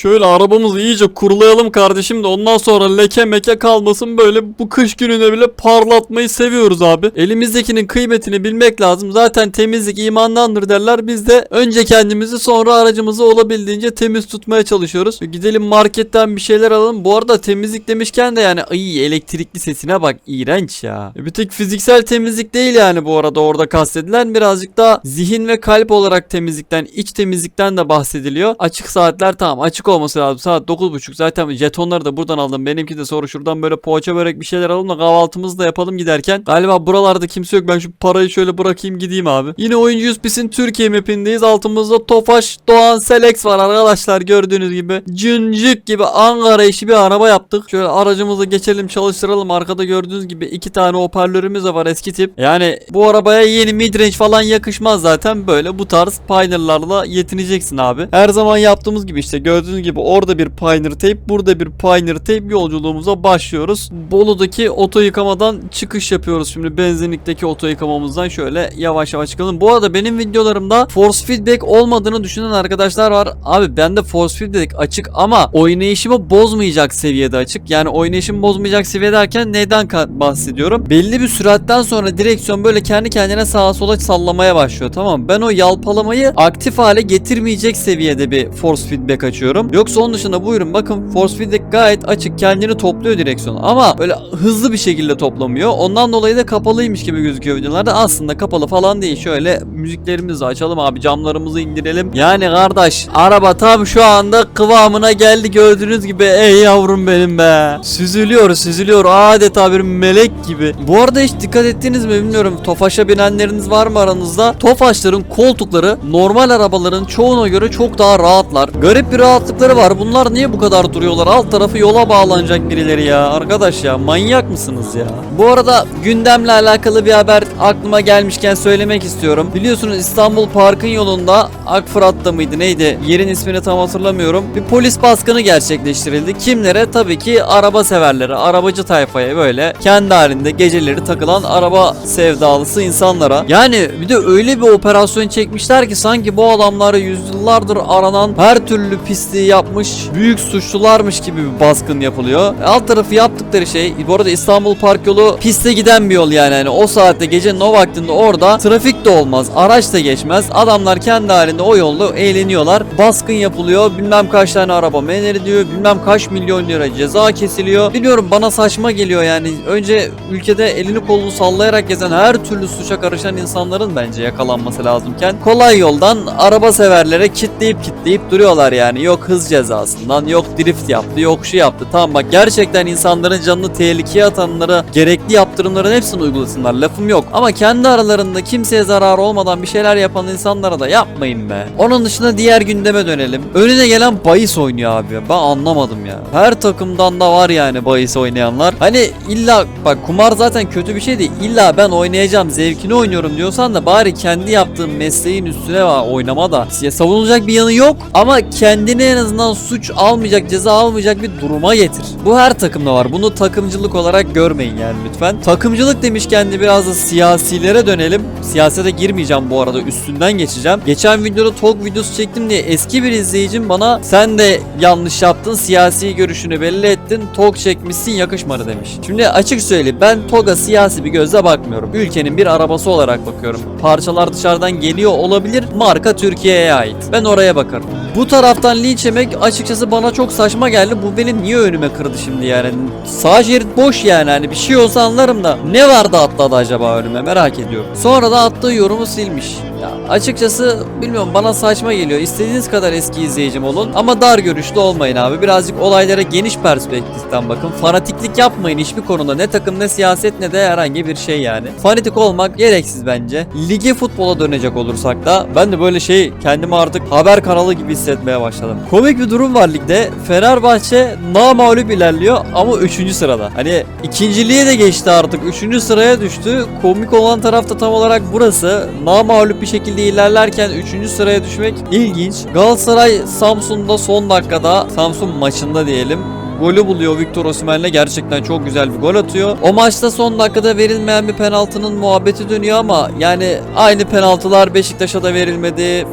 Şöyle arabamızı iyice kurulayalım kardeşim de ondan sonra leke meke kalmasın böyle bu kış gününe bile parlatmayı seviyoruz abi. Elimizdekinin kıymetini bilmek lazım. Zaten temizlik imandandır derler. Biz de önce kendimizi sonra aracımızı olabildiğince temiz tutmaya çalışıyoruz. Gidelim marketten bir şeyler alalım. Bu arada temizlik demişken de yani ay elektrikli sesine bak iğrenç ya. Bir tek fiziksel temizlik değil yani bu arada orada kastedilen birazcık da zihin ve kalp olarak temizlikten, iç temizlikten de bahsediliyor. Açık saatler tamam açık olması lazım. Saat 9.30 zaten jetonları da buradan aldım. Benimki de sonra şuradan böyle poğaça börek bir şeyler alalım da kahvaltımızı da yapalım giderken. Galiba buralarda kimse yok. Ben şu parayı şöyle bırakayım gideyim abi. Yine Oyuncu Pis'in Türkiye mapindeyiz. Altımızda Tofaş Doğan Selex var arkadaşlar gördüğünüz gibi. Cıncık gibi Ankara işi bir araba yaptık. Şöyle aracımızı geçelim çalıştıralım. Arkada gördüğünüz gibi iki tane hoparlörümüz de var eski tip. Yani bu arabaya yeni midrange falan yakışmaz zaten. Böyle bu tarz Pioneer'larla yetineceksin abi. Her zaman yaptığımız gibi işte gördüğünüz gibi orada bir Pioneer tape, burada bir Pioneer tape yolculuğumuza başlıyoruz. Bolu'daki oto yıkamadan çıkış yapıyoruz. Şimdi benzinlikteki oto yıkamamızdan şöyle yavaş yavaş çıkalım. Bu arada benim videolarımda force feedback olmadığını düşünen arkadaşlar var. Abi bende force feedback açık ama oynayışımı bozmayacak seviyede açık. Yani oynayışımı bozmayacak seviye derken neyden bahsediyorum? Belli bir süratten sonra direksiyon böyle kendi kendine sağa sola sallamaya başlıyor tamam? Ben o yalpalamayı aktif hale getirmeyecek seviyede bir force feedback açıyorum. Yoksa onun dışında buyurun bakın force feedback gayet açık kendini topluyor direksiyon ama böyle hızlı bir şekilde toplamıyor. Ondan dolayı da kapalıymış gibi gözüküyor videolarda. Aslında kapalı falan değil. Şöyle müziklerimizi açalım abi camlarımızı indirelim. Yani kardeş araba tam şu anda kıvamına geldi gördüğünüz gibi. Ey yavrum benim be. Süzülüyor süzülüyor adeta bir melek gibi. Bu arada hiç dikkat ettiniz mi bilmiyorum. Tofaş'a binenleriniz var mı aranızda? Tofaşların koltukları normal arabaların çoğuna göre çok daha rahatlar. Garip bir rahatlıkları var. Bunlar niye bu kadar duruyorlar? Alt tarafı yola bağlanacak birileri ya. Arkadaş ya manyak mısınız ya? Bu arada gündemle alakalı bir haber aklıma gelmişken söylemek istiyorum. Biliyorsunuz İstanbul Park'ın yolunda Akfırat'ta mıydı neydi? Yerin ismini tam hatırlamıyorum. Bir polis baskını gerçekleştirildi. Kimlere? Tabii ki araba severlere, arabacı tayfaya böyle kendi halinde geceleri takılan araba sevdalısı insanlara. Yani bir de öyle bir operasyon çekmişler ki sanki bu adamlar yüzyıllardır aranan her türlü pisliği yapmış büyük suçlularmış gibi bir baskın yapılıyor. Alt tarafı yaptıkları şey bu arada İstanbul Park yolu piste giden bir yol yani. yani o saatte gecenin o vaktinde orada trafik de olmaz. Araç da geçmez. Adamlar kendi halinde o yolda eğleniyorlar. Baskın yapılıyor. Bilmem kaç tane araba men ediliyor. Bilmem kaç milyon lira ceza kesiliyor. Biliyorum bana saçma geliyor yani. Önce ülkede elini kolunu sallayarak gezen her türlü suça karışan insanların bence yakalanması lazımken kolay yoldan araba severlere kitleyip kitleyip duruyorlar yani. Yok hız cezasından, yok drift yaptı, yok şu yaptı. Tamam bak gerçekten insanların canını tehlikeye atanlara gerekli yaptırımların hepsini uygulasınlar. Lafım yok. Ama kendi aralarında kimseye zarar olmadan bir şeyler yapan insanlara da yapmayın be. Onun dışında diğer gündeme dönelim. Önüne gelen bahis oynuyor abi. Ben anlamadım ya. Her takımdan da var yani bahis oynayanlar. Hani illa bak kumar zaten kötü bir şey değil. İlla ben oynayacağım zevkini oynuyorum diyorsan da bari kendi yaptığın mesleğin üstüne var oynama da. Ya savunulacak bir yanı yok ama kendini en azından suç almayacak, ceza almayacak bir duruma getir. Bu her takımda var. Bunu takımcılık olarak görmeyin yani lütfen. Takımcılık demişken de biraz da siyasilere dönelim. Siyasete girmeyeceğim bu arada üstünden geçeceğim. Geçen videoda talk videosu çektim diye eski bir izleyicim bana sen de yanlış yaptın siyasi görüşünü belli ettin talk çekmişsin yakışmadı demiş. Şimdi açık söyleyeyim ben TOG'a siyasi bir gözle bakmıyorum. Ülkenin bir arabası olarak bakıyorum. Parçalar dışarıdan geliyor olabilir. Marka Türkiye'ye ait. Ben oraya bakarım. Bu taraftan linç yemek açıkçası bana çok saçma geldi. Bu benim niye önüme kırdı şimdi yani? Sağ şerit boş yani hani bir şey olsa anlarım da. Ne vardı atladı acaba önüme merak ediyorum. Sonra da attığı yorumu silmiş. Ya açıkçası bilmiyorum bana saçma geliyor. İstediğiniz kadar eski izleyicim olun ama dar görüşlü olmayın abi. Birazcık olaylara geniş perspektiften bakın. Fanatiklik yapmayın hiçbir konuda. Ne takım ne siyaset ne de herhangi bir şey yani. Fanatik olmak gereksiz bence. Lige futbola dönecek olursak da ben de böyle şey kendimi artık haber kanalı gibi hissetmeye başladım. Komik bir durum var ligde. Fenerbahçe namağlup ilerliyor ama 3. sırada. Hani ikinciliğe de geçti artık. 3. sıraya düştü. Komik olan taraf da tam olarak burası. Namağlup bir şekilde ilerlerken 3. sıraya düşmek ilginç. Galatasaray Samsun'da son dakikada Samsun maçında diyelim golü buluyor Victor Osimhen'le gerçekten çok güzel bir gol atıyor. O maçta son dakikada verilmeyen bir penaltının muhabbeti dönüyor ama yani aynı penaltılar Beşiktaş'a da verilmedi.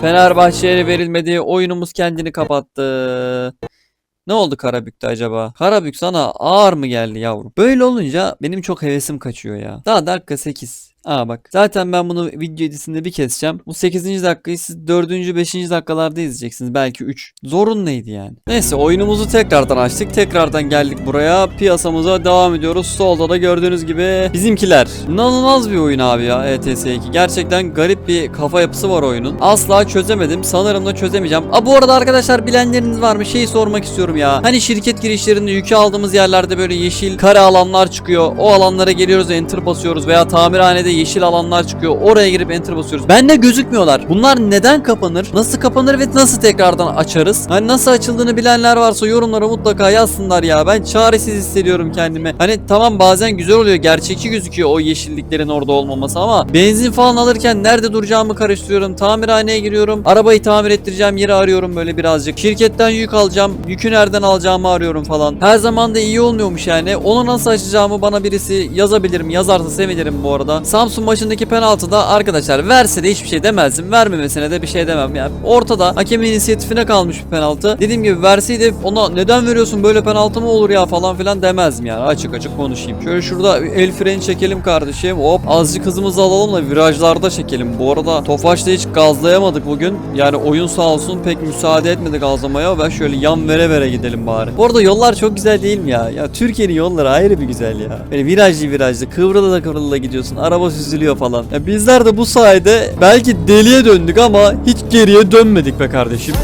Fenerbahçe'ye verilmedi. Oyunumuz kendini kapattı. Ne oldu Karabük'te acaba? Karabük sana ağır mı geldi yavrum? Böyle olunca benim çok hevesim kaçıyor ya. Daha dakika 8. Aa bak. Zaten ben bunu video edisinde bir keseceğim. Bu 8. dakikayı siz 4. 5. dakikalarda izleyeceksiniz. Belki 3. Zorun neydi yani? Neyse oyunumuzu tekrardan açtık. Tekrardan geldik buraya. Piyasamıza devam ediyoruz. Solda da gördüğünüz gibi bizimkiler. İnanılmaz bir oyun abi ya ETS 2. Gerçekten garip bir kafa yapısı var oyunun. Asla çözemedim. Sanırım da çözemeyeceğim. Aa bu arada arkadaşlar bilenleriniz var mı? Şeyi sormak istiyorum ya. Hani şirket girişlerinde yükü aldığımız yerlerde böyle yeşil kare alanlar çıkıyor. O alanlara geliyoruz enter basıyoruz veya tamirhanede yeşil alanlar çıkıyor. Oraya girip enter basıyoruz. Bende gözükmüyorlar. Bunlar neden kapanır? Nasıl kapanır ve nasıl tekrardan açarız? Hani nasıl açıldığını bilenler varsa yorumlara mutlaka yazsınlar ya. Ben çaresiz hissediyorum kendimi. Hani tamam bazen güzel oluyor. Gerçekçi gözüküyor o yeşilliklerin orada olmaması ama benzin falan alırken nerede duracağımı karıştırıyorum. Tamirhaneye giriyorum. Arabayı tamir ettireceğim yeri arıyorum böyle birazcık. Şirketten yük alacağım. Yükü nereden alacağımı arıyorum falan. Her zaman da iyi olmuyormuş yani. Onu nasıl açacağımı bana birisi yazabilir mi? Yazarsa sevinirim bu arada. Samsun maçındaki penaltıda arkadaşlar verse de hiçbir şey demezdim. Vermemesine de bir şey demem. Yani ortada hakemin inisiyatifine kalmış bir penaltı. Dediğim gibi verseydi ona neden veriyorsun böyle penaltı mı olur ya falan filan demezdim yani. Açık açık konuşayım. Şöyle şurada el freni çekelim kardeşim. Hop azıcık hızımızı alalım da virajlarda çekelim. Bu arada Tofaş'ta hiç gazlayamadık bugün. Yani oyun sağ olsun pek müsaade etmedi gazlamaya. Ben şöyle yan vere vere gidelim bari. Bu arada yollar çok güzel değil mi ya? Ya Türkiye'nin yolları ayrı bir güzel ya. Böyle virajlı virajlı kıvrıla da kıvrıla gidiyorsun. Araba süzülüyor falan. Ya bizler de bu sayede belki deliye döndük ama hiç geriye dönmedik be kardeşim.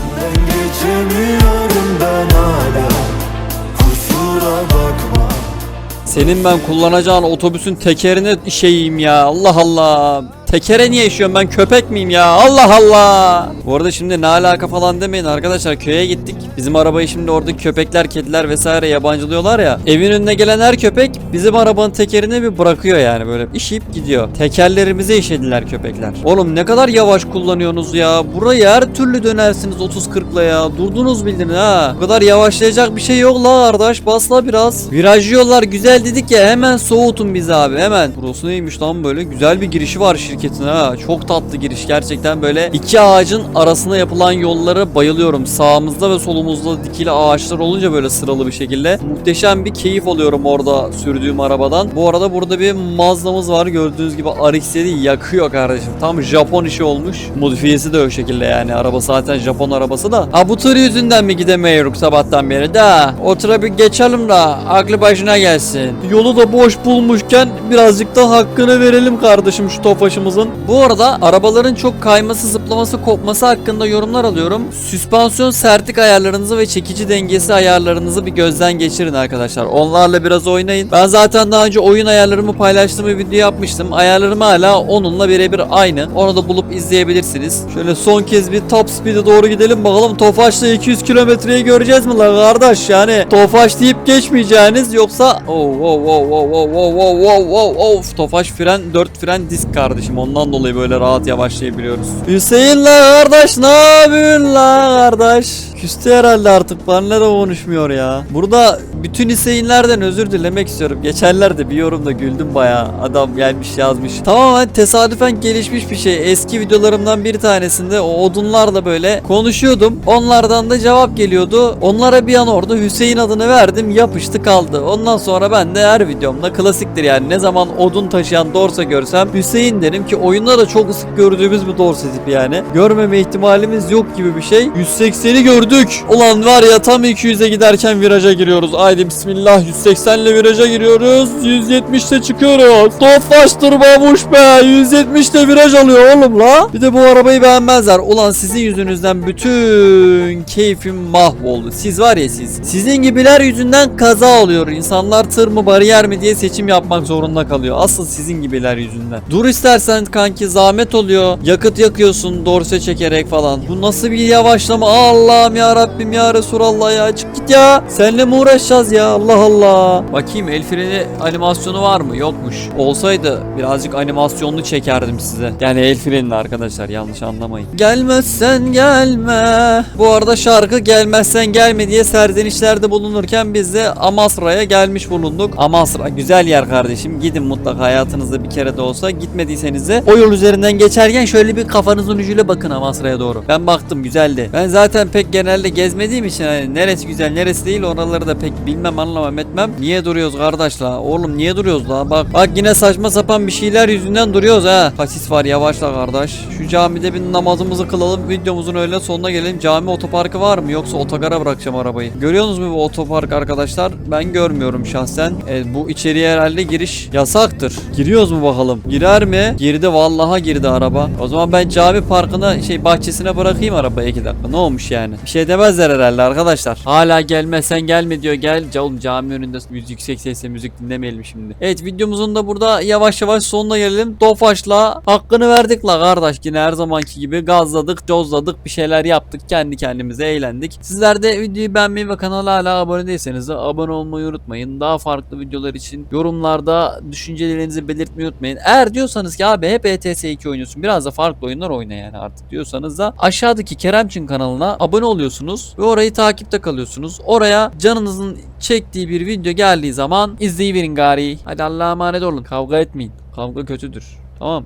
Senin ben kullanacağın otobüsün tekerine şeyim ya. Allah Allah. Tekere niye işiyorum ben köpek miyim ya? Allah Allah. Bu arada şimdi ne alaka falan demeyin arkadaşlar köye gittik. Bizim arabayı şimdi orada köpekler, kediler vesaire yabancılıyorlar ya. Evin önüne gelen her köpek bizim arabanın tekerine bir bırakıyor yani böyle işeyip gidiyor. Tekerlerimize işediler köpekler. Oğlum ne kadar yavaş kullanıyorsunuz ya. Burayı her türlü dönersiniz 30-40'la ya. Durdunuz bildin ha. Bu kadar yavaşlayacak bir şey yok la kardeş. Basla biraz. Viraj güzel dedik ya hemen soğutun bizi abi hemen. Burası neymiş lan böyle güzel bir girişi var şirketin ha. Çok tatlı giriş gerçekten böyle iki ağacın arasına yapılan yollara bayılıyorum. Sağımızda ve solumuzda dikili ağaçlar olunca böyle sıralı bir şekilde muhteşem bir keyif alıyorum orada sürdüğüm arabadan. Bu arada burada bir Mazda'mız var gördüğünüz gibi RX-7 yakıyor kardeşim. Tam Japon işi olmuş. Modifiyesi de o şekilde yani. Araba zaten Japon arabası da. Ha bu tır yüzünden mi gidemiyoruz sabahtan beri da? O bir geçelim de aklı başına gelsin. Yolu da boş bulmuşken birazcık da hakkını verelim kardeşim şu tofaşımızın. Bu arada arabaların çok kayması, zıplaması, kopması hakkında yorumlar alıyorum. Süspansiyon sertlik ayarlarınızı ve çekici dengesi ayarlarınızı bir gözden geçirin arkadaşlar. Onlarla biraz oynayın. Ben zaten daha önce oyun ayarlarımı paylaştığım bir video yapmıştım. Ayarlarım hala onunla birebir aynı. Onu da bulup izleyebilirsiniz. Şöyle son kez bir top speed'e doğru gidelim bakalım. Tofaş'la 200 kilometreyi göreceğiz mi la kardeş? Yani Tofaş deyip geçmeyeceğiniz yoksa oh oh oh oh oh oh oh oh oh oh Tofaş fren 4 fren disk kardeşim. Ondan dolayı böyle rahat yavaşlayabiliyoruz. Hüseyin la kardeş ne yapıyorsun la kardeş? Küstü herhalde artık benimle de konuşmuyor ya. Burada bütün Hüseyinlerden özür dilemek istiyorum. Geçenlerde bir yorumda güldüm baya. Adam gelmiş yazmış. Tamamen tesadüfen gelişmiş bir şey. Eski videolarımdan bir tanesinde o odunlarla böyle konuşuyordum. Onlardan da cevap geliyordu. Onlara bir an orada Hüseyin adını verdim. Yapıştı kaldı. Ondan sonra ben de her videomda klasiktir yani. Ne zaman odun taşıyan dorsa görsem Hüseyin derim ki oyunda da çok sık gördüğümüz bir dorsa tipi yani. Görmeme ihtimalimiz yok gibi bir şey. 180'i gördük. Ulan var ya tam 200'e giderken viraja giriyoruz. Haydi bismillah 180 ile viraja giriyoruz. 170'te çıkıyoruz. Tofaş durmamış be. 170'te viraj alıyor oğlum la. Bir de bu arabayı beğenmezler. Ulan sizin yüzünüzden bütün keyfim mahvoldu. Siz var ya siz. Sizin gibiler yüzünden kaza oluyor. İnsanlar tır mı bariyer mi diye seçim yapmak zorunda kalıyor. Asıl sizin gibiler yüzünden. Dur istersen kanki zahmet oluyor. Yakıt yakıyorsun dorse çekerek falan. Bu nasıl bir yavaşlama? Allah'ım ya Rabbim ya Resulallah ya. Çık git ya. Seninle mi uğraşacağız ya? Allah Allah. Bakayım el freni animasyonu var mı? Yokmuş. Olsaydı birazcık animasyonlu çekerdim size. Yani el frenini arkadaşlar yanlış anlamayın. Gelmezsen gelme. Bu arada şarkı gelmezsen gelme diye serzenişlerde bulunurken biz de Amasra'ya gelmiş bulunduk. Amasra güzel yer kardeşim. Gidin mutlaka hayatınızda bir kere de olsa. Gitmediyseniz de o yol üzerinden geçerken şöyle bir kafanızın ucuyla bakın Amasra'ya doğru. Ben baktım güzeldi. Ben zaten pek genelde gezmediğim için hani neresi güzel neresi değil oraları da pek bilmem anlamam etmem. Niye duruyoruz kardeş? Oğlum niye duruyoruz la? Bak bak yine saçma sapan bir şeyler yüzünden duruyoruz ha. Kasis var yavaşla kardeş. Şu camide bir namazımızı kılalım. Videomuzun öyle sonuna gelelim. Cami otoparkı var mı? Yoksa otogara bırakacağım arabayı. Görüyorsunuz mu bu otopark arkadaşlar? Ben görmüyorum şahsen. E, bu içeriye herhalde giriş yasaktır. Giriyoruz mu bakalım? Girer mi? Girdi vallaha girdi araba. O zaman ben cami parkına şey bahçesine bırakayım arabayı iki dakika. Ne olmuş yani? Bir şey demezler herhalde arkadaşlar. Hala gelmezsen gelme diyor. Gel oğlum cami önünde yüksek sesle müzik dinlemeyelim şimdi. Evet videomuzun da burada yavaş yavaş sonuna gelelim. Tofaş'la hakkını verdik la kardeş. Yine her zamanki gibi gazladık, cozladık, bir şeyler yaptık. Kendi kendimize eğlendik. Sizler de videoyu beğenmeyi ve kanala hala abone değilseniz de abone olmayı unutmayın. Daha farklı videolar için yorumlarda düşüncelerinizi belirtmeyi unutmayın. Eğer diyorsanız ki abi hep ETS 2 oynuyorsun biraz da farklı oyunlar oyna yani artık diyorsanız da aşağıdaki Keremçin kanalına abone oluyorsunuz ve orayı takipte kalıyorsunuz. Oraya canınızın çektiği bir video geldiği zaman izleyiverin gari. Hadi Allah'a emanet olun. Kavga etmeyin. Kavga kötüdür. Tamam.